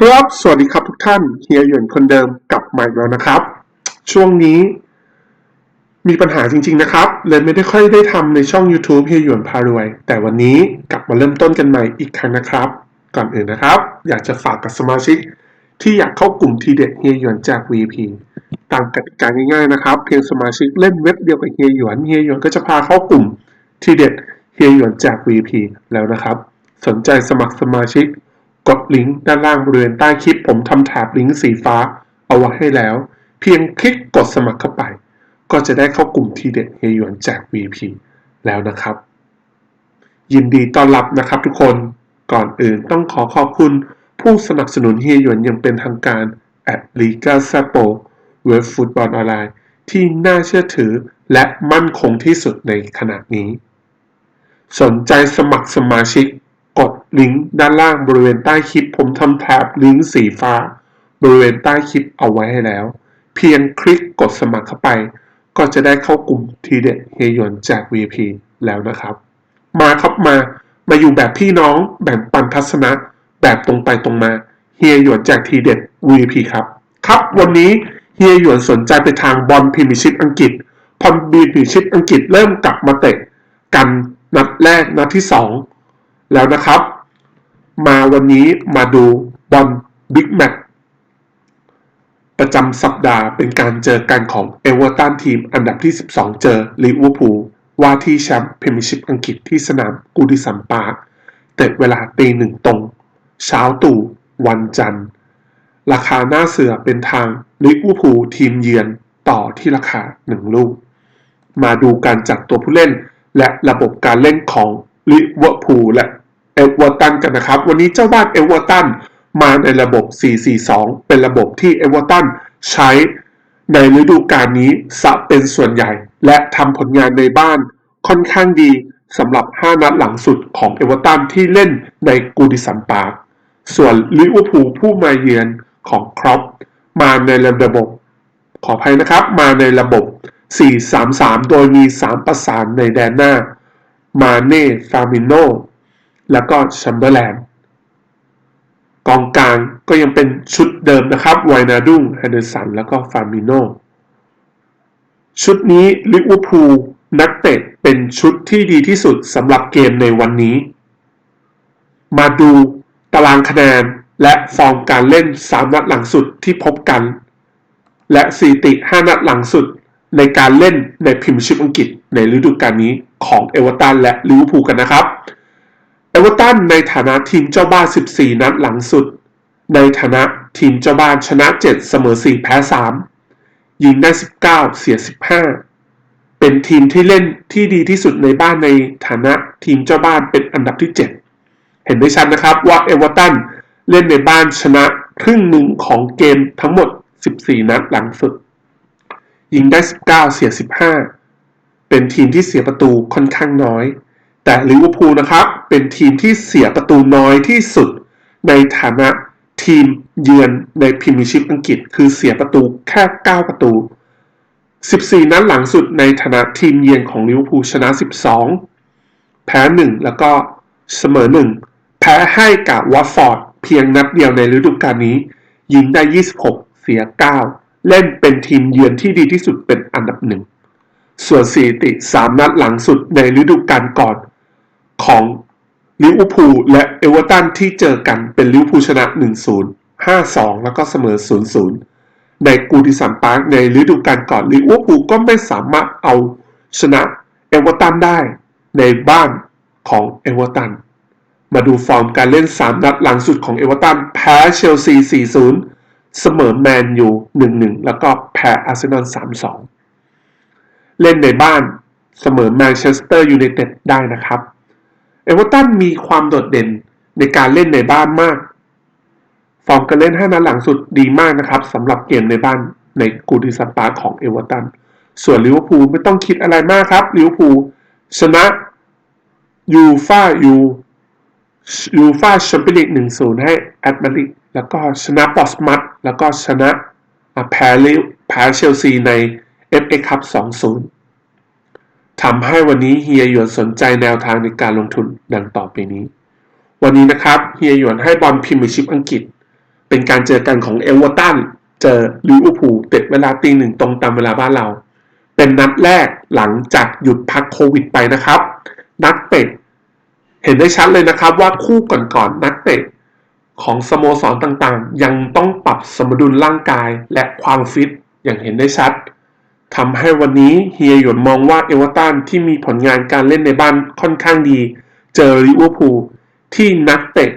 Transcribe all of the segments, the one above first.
ครับ สวัสดีครับทุกท่าน เฮียหยวนคนเดิมกลับมาอีกแล้วนะครับ ช่วงนี้มีปัญหาจริง ๆ นะครับ เลยไม่ได้ค่อยได้ทำในช่อง YouTube เฮียหยวนพารวย แต่วันนี้กลับมาเริ่มต้นกันใหม่อีกครั้งนะครับ ก่อนอื่นนะครับ อยากจะฝากกับสมาชิก ที่อยากเข้ากลุ่มทีเด็ดเฮียหยวนจาก VP ตามกติกาง่ายๆนะครับ เพียงสมาชิกเล่นเว็บเดียวกับเฮียหยวนเฮียหยวนก็จะพาเข้ากลุ่มทีเด็ดเฮียหยวนจาก VP แล้วนะครับ สนใจสมัครสมาชิก กดลิงก์ด้านล่างบริเวณใต้คลิปผมทำแถบลิงก์สีฟ้าเอาไว้ให้แล้ว เพียงคลิกกดสมัครเข้าไป ก็จะได้เข้ากลุ่มทีเด็ดเฮยหยวนแจก VP แล้วนะครับ ยินดีต้อนรับนะครับทุกคนก่อนอื่นต้องขอขอบคุณผู้สนับสนุนเฮียหยวนอยังเป็นทางการ at Liga s a p o เว็บฟุตบอลออนไลน์ ที่น่าเชื่อถือและมั่นคงที่สุดในขณะนี้ สนใจสมัครสมาชิก กดลิงก์ด้านล่างบริเวณใต้คลิป ผมทำแถบลิงก์สีฟ้า บริเวณใต้คลิปเอาไว้ให้แล้ว เพียงคลิกกดสมัครเข้าไป ก็จะได้เข้ากลุ่มทีเด็ดเฮยวนจาก VP แล้วนะครับ มาครับมา มาอยู่แบบพี่น้องแบ่งปันทัศนะ แบบตรงไปตรงมาเฮียหยวนจากทีเด็ด VP ครับ ครับวันนี้เฮียหยวนสนใจไปทางบอลพรีเมียร์ชิพอังกฤษพอลพรีเมียร์ชิพอังกฤษเริ่มกลับมาเตะกันนัดแรกนัดที่สอง แล้วนะครับ มาวันนี้มาดูบอลบิ๊กแมตช์ประจำสัปดาห์เป็นการเจอกันของเอเวอร์ตันทีมอันดับที่ 12 เจอลิเวอร์พูลว่าที่แชมป์พรีเมียร์ชิพอังกฤษที่สนามกูดิสันปาร์คเตะเวลาตีหนึ่งตรง เช้าตู่วันจันทร์ ราคาหน้าเสือเป็นทางลิเวอร์พูลทีมเยือนต่อที่ราคา 1 ลูก มาดูการจัดตัวผู้เล่นและระบบการเล่นของ ลิเวอร์พูลและเอเวอร์ตันกันนะครับ วันนี้เจ้าบ้านเอเวอร์ตันมาในระบบ 4-4-2 เป็นระบบที่เอเวอร์ตันใช้ในฤดูกาลนี้สะเป็นส่วนใหญ่ และทำผลงานในบ้านค่อนข้างดีสำหรับ 5 นัดหลังสุดของเอเวอร์ตันที่เล่นในกูดิสันปาร์คส่วนลิเวอร์พูลผู้มาเยือนของครอปมาในระบบ ขออภัยนะครับ มาในระบบ 4-3-3 โดยมี 3 ประสานในแดนหน้า มาเน่ฟามิโนแล้วก็แชมเบอร์แลนด์กองกลางก็ยังเป็นชุดเดิมนะครับไวนาดุงแฮนเดอร์สันแล้วก็ฟามิโนชุดนี้ลิเวอร์พูลนักเตะเป็นชุดที่ดีที่สุดสำหรับเกมในวันนี้ มาดูตารางคะแนนและฟอร์มการเล่น 3 นัดหลังสุดที่พบกัน และสถิติ 5 นัดหลังสุด ในการเล่นในพรีเมียร์ชิพอังกฤษในฤดูกาลนี้ของเอเวอร์ตันและลิเวอร์พูลกันนะครับ เอเวอร์ตันในฐานะทีมเจ้าบ้าน 14 นัดหลังสุด ในฐานะทีมเจ้าบ้านชนะ 7 เสมอ 4 แพ้ 3 ยิงได้ 19 เสีย 15 เป็นทีมที่เล่นที่ดีที่สุดในบ้านในฐานะทีมเจ้าบ้านเป็นอันดับที่ 7 เห็นได้ชัดนะครับว่าเอเวอร์ตันเล่นในบ้านชนะครึ่งหนึ่งของเกมทั้งหมด 14 นัดหลังสุด ยิงได้ 19 เสีย 15 เป็นทีมที่เสียประตูค่อนข้างน้อย แต่ลิเวอร์พูลนะครับ เป็นทีมที่เสียประตูน้อยที่สุด ในฐานะทีมเยือนในพรีเมียร์ชิพอังกฤษ คือเสียประตูแค่ 9 ประตู 14 นัดหลังสุดในฐานะทีมเยือนของลิเวอร์พูลชนะ 12 แพ้ 1 แล้วก็เสมอ 1 แพ้ให้กับวัตฟอร์ดเพียงนัดเดียวในฤดูกาลนี้ ยิงได้ 26 เสีย 9 เล่นเป็นทีมเยือนที่ดีที่สุดเป็นอันดับหนึ่ง ส่วนสถิติ3นัดหลังสุดในฤดูกาลก่อนของลิเวอร์พูลและเอเวอร์ตันที่เจอกันเป็นลิเวอร์พูลชนะ 1-0 5-2 แล้วก็เสมอ 0-0 ในกูดิสันปาร์คในฤดูกาลก่อนลิเวอร์พูลก็ไม่สามารถเอาชนะเอเวอร์ตันได้ในบ้านของเอเวอร์ตัน มาดูฟอร์มการเล่น 3 นัดหลังสุดของเอเวอร์ตัน แพ้เชลซี 4-0 เสมอแมนยู1-1แล้วก็แพ้อาร์เซนอล3-2เล่นในบ้านเสมอแมนเชสเตอร์ยูไนเต็ดได้นะครับ เอเวอร์ตันมีความโดดเด่นในการเล่นในบ้านมาก ฟอร์มการเล่น5นัดหลังสุดดีมากนะครับสำหรับเกมในบ้านในกูดิสปาของเอเวอร์ตัน ส่วนลิเวอร์พูลไม่ต้องคิดอะไรมากครับลิเวอร์พูลชนะยูฟ่ายูยูฟ่าแชมเปี้ยนลีกหนึ่งศูนย์ให้แอตมาริกแล้วก็ชนะบอสมัต แล้วก็ชนะแพ้ลิแพ้เชลซีใน FA คัพ2-0ทำให้วันนี้เฮียหยวนสนใจแนวทางในการลงทุนดังต่อไปนี้ วันนี้นะครับเฮียหยวนให้บอลพรีเมียร์ชิพอังกฤษ เป็นการเจอกันของเอเวอร์ตันเจอลิเวอร์พูลเตะเวลาตีหนึ่งตรงตามเวลาบ้านเรา เป็นนัดแรกหลังจากหยุดพักโควิดไปนะครับ นักเตะเห็นได้ชัดเลยนะครับว่าคู่ก่อนๆนักเตะ ของสโมสรต่างๆ ยังต้องปรับสมดุลร่างกายและความฟิตอย่างเห็นได้ชัดทำให้วันนี้เฮียหยวนมองว่าเอเวอร์ตันที่มีผลงานการเล่นในบ้านค่อนข้างดี เจอลิเวอร์พูลที่นักเตะ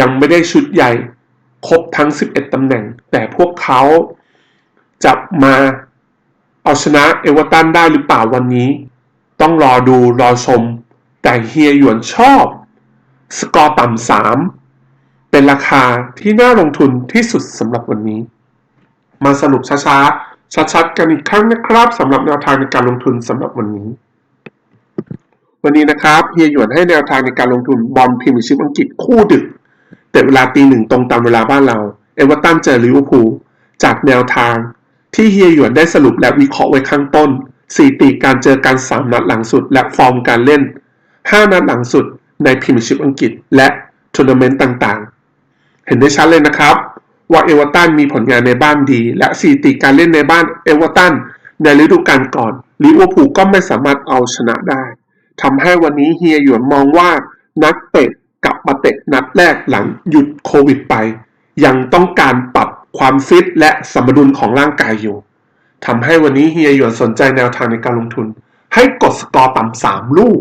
ยังไม่ได้ชุดใหญ่ ครบทั้ง 11 ตำแหน่ง แต่พวกเขาจะมาเอาชนะเอเวอร์ตันได้หรือเปล่าวันนี้ ต้องรอดูรอชม แต่เฮียหยวนชอบ สกอร์ต่ำสาม เป็นราคาที่น่าลงทุนที่สุดสำหรับวันนี้ มาสรุปช้าๆ ชัดๆ กันอีกครั้งนะครับสำหรับแนวทางในการลงทุนสำหรับวันนี้ วันนี้นะครับเฮียหยวนให้แนวทางในการลงทุนบอลพรีเมียร์ชิพอังกฤษคู่ดึก แต่เวลาตีหนึ่งตรงตามเวลาบ้านเรา เอเวอร์ตันเจอลิเวอร์พูลจากแนวทางที่เฮียหยวนได้สรุปและวิเคราะห์ไว้ข้างต้นสถิติการเจอกัน 3 นัดหลังสุด และฟอร์มการเล่น 5 นัดหลังสุดในพรีเมียร์ชิพอังกฤษ และทัวร์นาเมนต์ต่างๆ เห็นได้ชัดเลยนะครับ ว่าเอเวอร์ตันมีผลงานในบ้านดี และสถิติการเล่นในบ้านเอเวอร์ตันในฤดูกาลก่อนลิเวอร์พูลก็ไม่สามารถเอาชนะได้ทำให้วันนี้เฮียหยวนมองว่านักเตะกลับมาเตะนัดแรกหลังหยุดโควิดไป ยังต้องการปรับความฟิตและสมดุลของร่างกายอยู่ทำให้วันนี้เฮียหยวนสนใจแนวทางในการลงทุน ให้กดสกอร์ต่ำสามลูก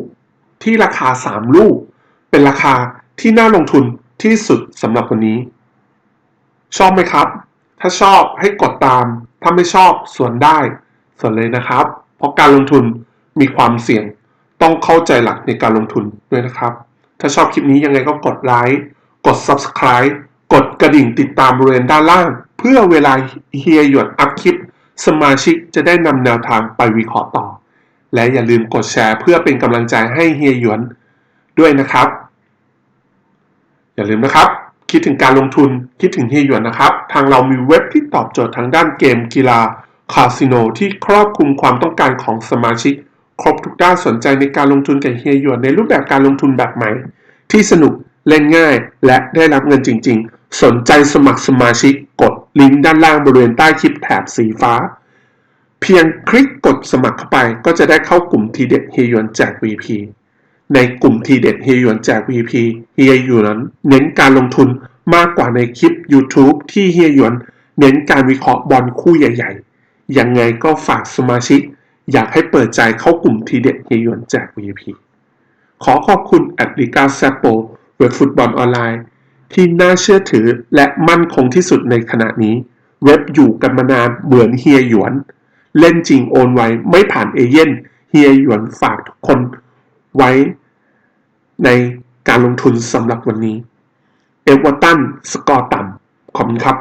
ที่ราคาสามลูก เป็นราคาที่น่าลงทุน ที่สุดสำหรับวันนี้ ชอบไหมครับ ถ้าชอบให้กดตาม ถ้าไม่ชอบส่วนได้ ส่วนเลยนะครับ เพราะการลงทุนมีความเสี่ยง ต้องเข้าใจหลักในการลงทุนด้วยนะครับ ถ้าชอบคลิปนี้ยังไงก็กดไลค์กด subscribe กดกระดิ่งติดตามบริเวณด้านล่าง เพื่อเวลาเฮียหยวนอัพคลิป สมาชิกจะได้นำแนวทางไปวิเคราะห์ต่อ และอย่าลืมกดแชร์เพื่อเป็นกำลังใจให้เฮียหยวนด้วยนะครับ อย่าลืมนะครับ คิดถึงการลงทุนคิดถึงเฮียหยวนนะครับ ทางเรามีเว็บที่ตอบโจทย์ทางด้านเกมกีฬาคาสิโนที่ครอบคลุมความต้องการของสมาชิก ครบทุกด้านสนใจในการลงทุนกับเฮียหยวนในรูปแบบการลงทุนแบบใหม่ ที่สนุกเล่นง่าย และได้รับเงินจริง ๆ สนใจสมัครสมาชิกกดลิงก์ด้านล่างบริเวณใต้คลิปแถบสีฟ้า เพียงคลิกกดสมัครเข้าไปก็จะได้เข้ากลุ่มทีเด็ดเฮียหยวนแจก VP ในกลุ่มทีเด็ดเฮียหยวนแจก VP เฮียหยวนเน้นการลงทุนมากกว่าในคลิป YouTube ที่เฮียหยวนเน้นการวิเคราะห์บอลคู่ใหญ่ๆ ยังไงก็ฝากสมาชิก อยากให้เปิดใจเข้ากลุ่มทีเด็ดเฮียหยวนแจก VP ขอขอบคุณแอดลิกาแซปโปเว็บฟุตบอลออนไลน์ ที่น่าเชื่อถือและมั่นคงที่สุดในขณะนี้ เว็บอยู่กันมานานเหมือนเฮียหยวน เล่นจริงโอนไวไม่ผ่านเอเย่นเฮียหยวนฝากทุกคนไว้ ในการลงทุนสำหรับวันนี้ เอเวอร์ตันสกอร์ต่ำขอบคุณครับ